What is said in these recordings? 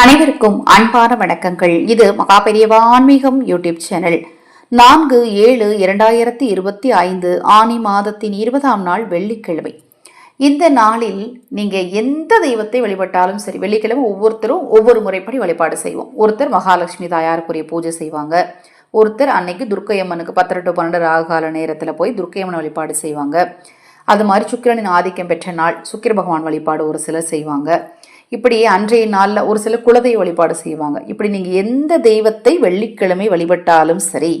அனைவருக்கும் அன்பான வணக்கங்கள். இது மகாபெரியவா ஆன்மீகம் யூடியூப் சேனல். நான்கு ஏழு இரண்டாயிரத்தி இருபத்தி ஐந்து ஆனி மாதத்தின் இருபதாம் நாள் வெள்ளிக்கிழமை. இந்த நாளில் நீங்க எந்த தெய்வத்தை வழிபட்டாலும் சரி வெள்ளிக்கிழமை ஒவ்வொருத்தரும் ஒவ்வொரு முறைப்படி வழிபாடு செய்வோம். ஒருத்தர் மகாலட்சுமி தாயாருக்குரிய பூஜை செய்வாங்க. ஒருத்தர் அன்னைக்கு துர்க்கையம்மனுக்கு பத்து டு பன்னெண்டு ராகுகால நேரத்தில் போய் துர்க்கையம்மன் வழிபாடு செய்வாங்க. அது மாதிரி சுக்கிரனின் ஆதிக்கம் பெற்ற நாள் சுக்கிர பகவான் வழிபாடு ஒரு சிலர் செய்வாங்க. இப்படி அன்றைய நாளில் ஒரு சில குலதெய்வ வழிபாடு செய்வாங்க. இப்படி நீங்கள் எந்த தெய்வத்தை வெள்ளிக்கிழமை வழிபட்டாலும் சரி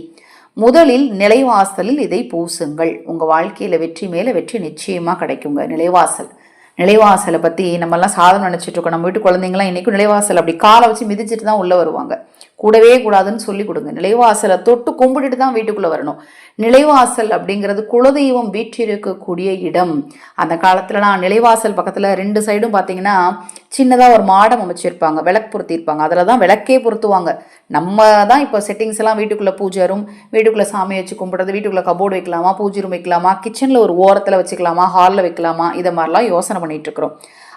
முதலில் நிலைவாசலில் இதை பூசுங்கள். உங்கள் வாழ்க்கையில் வெற்றி மேலே வெற்றி நிச்சயமாக கிடைக்குங்க. நிலைவாசல். நிலைவாசலை பற்றி நம்மலாம் சாதம் நினச்சிட்டு இருக்கோம். நம்ம வீட்டு குழந்தைங்களாம் இன்றைக்கும் நிலைவாசல் அப்படி காலை வச்சு மிதிச்சிட்டு தான் உள்ளே வருவாங்க. கூடவே கூடாதுன்னு சொல்லி கொடுங்க. நிலைவாசலை தொட்டு கும்பிட்டுட்டு தான் வீட்டுக்குள்ளே வரணும். நிலைவாசல் அப்படிங்கிறது குலதெய்வம் வீற்றிருக்கக்கூடிய இடம். அந்த காலத்துலலாம் நிலைவாசல் பக்கத்தில் ரெண்டு சைடும் பார்த்தீங்கன்னா சின்னதாக ஒரு மாடம் அமைச்சிருப்பாங்க. விளக்கு பொருத்திருப்பாங்க. அதில் தான் விளக்கே பொருத்துவாங்க. நம்ம தான் இப்போ செட்டிங்ஸ் எல்லாம் வீட்டுக்குள்ளே பூஜை ரூம் வீட்டுக்குள்ளே சாமி வச்சு கும்பிட்றது வீட்டுக்குள்ளே கபோர்டு வைக்கலாமா பூஜை ரூம் வைக்கலாமா கிச்சனில் ஒரு ஓரத்தில் வச்சுக்கலாமா ஹாலில் வைக்கலாமா இதை மாதிரிலாம் யோசனை பண்ணிகிட்ருக்குறோம்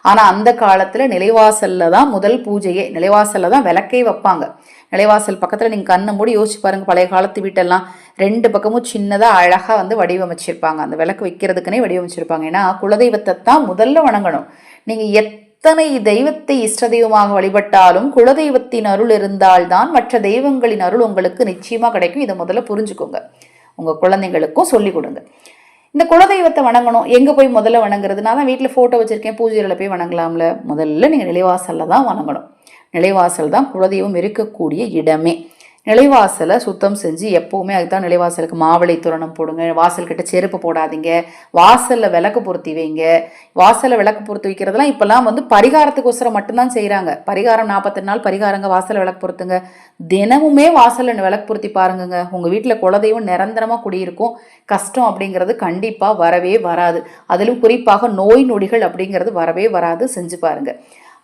ஆனால் அந்த காலத்தில் நிலைவாசலில் தான் முதல் பூஜையே. நிலைவாசலில் தான் விளக்கே வைப்பாங்க. நிலைவாசல் பக்கத்தில் நீங்கள் கண்ணை மூடி யோசிச்சு பாருங்கள் பழைய காலத்து வீட்டெல்லாம் ரெண்டு பக்கமும் சின்னதாக அழகாக வந்து வடிவமைச்சிருப்பாங்க. அந்த விளக்கு வைக்கிறதுக்குனே வடிவமைச்சிருப்பாங்க. ஏன்னா குலதெய்வத்தை தான் முதல்ல வணங்கணும். நீங்கள் எத்தனை தெய்வத்தை இஷ்ட தெய்வமாக வழிபட்டாலும் குலதெய்வத்தின் அருள் இருந்தால்தான் மற்ற தெய்வங்களின் அருள் உங்களுக்கு நிச்சயமாக கிடைக்கும். இதை முதல்ல புரிஞ்சுக்கோங்க. உங்கள் குழந்தைங்களுக்கும் சொல்லிக் கொடுங்க. இந்த குலதெய்வத்தை வணங்கணும். எங்கே போய் முதல்ல வணங்குறது நான் தான் வீட்டில் ஃபோட்டோ வச்சுருக்கேன். பூஜையில் போய் வணங்கலாம்ல. முதல்ல நீங்கள் நிலைவாசலில் தான் வணங்கணும். நிலைவாசல் தான் குலதெய்வம் இருக்கக்கூடிய இடமே. நிலைவாசலை சுத்தம் செஞ்சு எப்போவுமே அதுதான் நிலைவாசலுக்கு மாவிளை தோரணம் போடுங்க வாசல்கிட்ட செருப்பு போடாதீங்க வாசலில் விளக்கு பொருத்தி வைங்க. வாசலில் விளக்கு பொருத்தி வைக்கிறதுலாம் இப்போல்லாம் வந்து பரிகாரத்துக்கோசரம் மட்டும்தான் செய்கிறாங்க பரிகாரம் நாற்பத்தெட்டு நாள் பரிகாரங்க வாசலில் விளக்கு பொருத்துங்க. தினமுமே வாசலில் விளக்கு பொருத்தி பாருங்கங்க. உங்கள் வீட்டில் குலதெய்வம் நிரந்தரமாக குடியிருக்கும். கஷ்டம் அப்படிங்கிறது கண்டிப்பாக வரவே வராது. அதிலும் குறிப்பாக நோய் நொடிகள் அப்படிங்கிறது வரவே வராது. செஞ்சு பாருங்கள்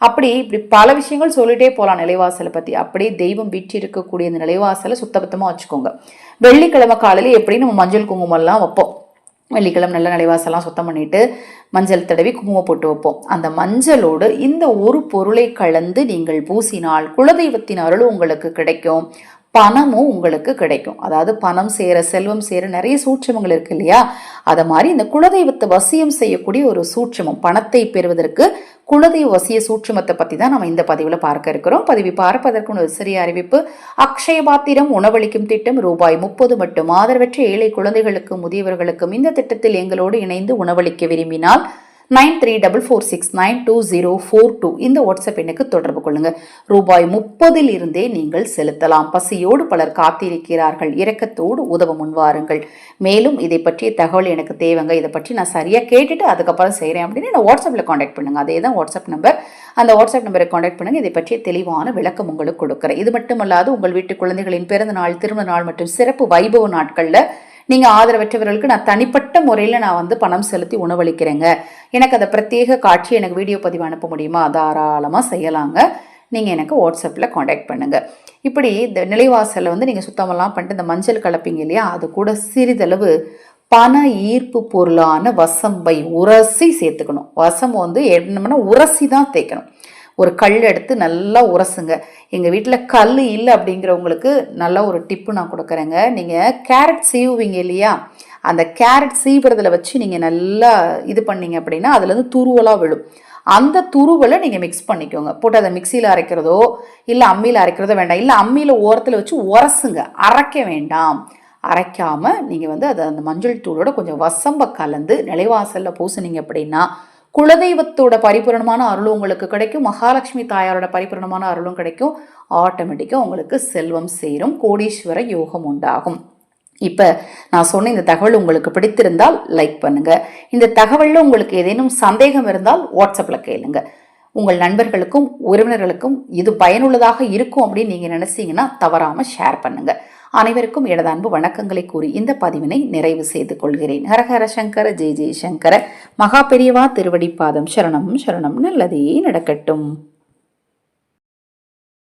அப்படி இப்படி பல விஷயங்கள் சொல்லிட்டே போகலாம் நிலைவாசலை பற்றி அப்படியே தெய்வம் விட்டு இருக்கக்கூடிய இந்த நிலைவாசலை சுத்தபத்தமாக வச்சுக்கோங்க. வெள்ளிக்கிழமை காலையில் எப்படி நம்ம மஞ்சள் குங்குமம்லாம் வைப்போம். வெள்ளிக்கிழமை நல்ல நிலைவாசலாம் சுத்தம் பண்ணிட்டு மஞ்சள் தடவி குங்குமம் போட்டு வைப்போம். அந்த மஞ்சளோடு இந்த ஒரு பொருளை கலந்து நீங்கள் பூசினால் குலதெய்வத்தின் அருள் உங்களுக்கு கிடைக்கும். பணமும் உங்களுக்கு கிடைக்கும். அதாவது பணம் சேர செல்வம் சேர நிறைய சூட்சமங்கள் இருக்கு இல்லையா? அதை மாதிரி இந்த குலதெய்வத்தை வசியம் செய்யக்கூடிய ஒரு சூட்சமம் பணத்தை பெறுவதற்கு குலதெய்வ வசிய சூட்சமத்தை பற்றி தான் நம்ம இந்த பதிவில் பார்க்க இருக்கிறோம். பதிவு பார்ப்பதற்கு ஒரு சிறிய அறிவிப்பு அக்ஷய பாத்திரம் உணவளிக்கும் திட்டம் ரூபாய் முப்பது மட்டும். ஆதரவற்ற ஏழை குழந்தைகளுக்கும் முதியவர்களுக்கும் இந்த திட்டத்தில் எங்களோடு இணைந்து உணவளிக்க விரும்பினால் nine three double four six nine two zero four two. இந்த வாட்ஸ்அப் எண்ணுக்கு தொடர்பு கொள்ளுங்கள் ரூபாய் முப்பதில் இருந்தே நீங்கள் செலுத்தலாம். பசியோடு பலர் காத்திருக்கிறார்கள். இரக்கத்தோடு உதவ முன்வாருங்கள் மேலும் இதை பற்றிய தகவல் எனக்கு தேவைங்க. இதை பற்றி நான் சரியாக கேட்டுட்டு அதுக்கப்புறம் செய்கிறேன் அப்படின்னு நான் வாட்ஸ்அப்பில் காண்டாக்ட் பண்ணுங்கள் அதே தான் வாட்ஸ்அப் நம்பர் அந்த வாட்ஸ்அப் நம்பரை காண்டாக்ட் பண்ணுங்க. இதை பற்றிய தெளிவான விளக்கம் உங்களுக்கு கொடுக்குறேன். இது மட்டுமல்லாது உங்கள் வீட்டு குழந்தைகளின் பிறந்த நாள் திருமண நாள் மற்றும் சிறப்பு வைபவ நாட்களில் நீங்கள் ஆதரவற்றவர்களுக்கு நான் தனிப்பட்ட முறையில் நான் வந்து பணம் செலுத்தி உணவளிக்கிறேங்க. எனக்கு அதை பிரத்யேக காட்சி எனக்கு வீடியோ பதிவு அனுப்ப முடியுமா? தாராளமாக செய்யலாங்க. நீங்கள் எனக்கு வாட்ஸ்அப்பில் காண்டாக்ட் பண்ணுங்கள் இப்படி இந்த நிலைவாசலில் வந்து நீங்கள் சுத்தமெல்லாம் பண்ணிட்டு இந்த மஞ்சள் கலப்பீங்க இல்லையா? அது கூட சிறிதளவு பண ஈர்ப்பு பொருளான வசம்பை உரசி சேர்த்துக்கணும். வசம் வந்து என்னன்னா உரசி தான் தேய்க்கணும். ஒரு கல் எடுத்து நல்லா உரசுங்க. எங்கள் வீட்டில் கல் இல்லை அப்படிங்கிறவங்களுக்கு நல்ல ஒரு டிப்பு நான் கொடுக்குறேங்க. நீங்கள் கேரட் சீவுவீங்க இல்லையா? அந்த கேரட் சீவுறதுல வச்சு நீங்கள் நல்லா இது பண்ணீங்க அப்படின்னா அதுலேருந்து துருவலாக விழும். அந்த துருவலை நீங்கள் மிக்ஸ் பண்ணிக்கோங்க. போட்டு அதை மிக்சியில் அரைக்கிறதோ இல்லை அம்மியில் அரைக்கிறதோ வேண்டாம். இல்லை அம்மியில் ஓரத்தில் வச்சு உரசுங்க. அரைக்க வேண்டாம். அரைக்காமல் நீங்கள் வந்து அதை அந்த மஞ்சள் தூளோட கொஞ்சம் வசம்ப கலந்து நிலைவாசலில் பூசினீங்க அப்படின்னா குலதெய்வத்தோட பரிபூரணமான அருளும் உங்களுக்கு கிடைக்கும். மகாலட்சுமி தாயாரோட பரிபூரணமான அருளும் கிடைக்கும். ஆட்டோமேட்டிக்காக உங்களுக்கு செல்வம் சேரும். கோடீஸ்வர யோகம் உண்டாகும். இப்போ நான் சொன்ன இந்த தகவல் உங்களுக்கு பிடித்திருந்தால் லைக் பண்ணுங்க. இந்த தகவலில் உங்களுக்கு ஏதேனும் சந்தேகம் இருந்தால் வாட்ஸ்அப்பில் கேளுங்க. உங்கள் நண்பர்களுக்கும் உறவினர்களுக்கும் இது பயனுள்ளதாக இருக்கும் அப்படின்னு நீங்கள் நினச்சிங்கன்னா தவறாமல் ஷேர் பண்ணுங்கள் அனைவருக்கும் எனது அன்பு வணக்கங்களை கூறி இந்த பதிவினை நிறைவு செய்து கொள்கிறேன். ஹரஹர சங்கர ஜெய் ஜெய் சங்கர. மகா பெரியவா திருவடிப்பாதம். சரணம் சரணம். நல்லதே நடக்கட்டும்.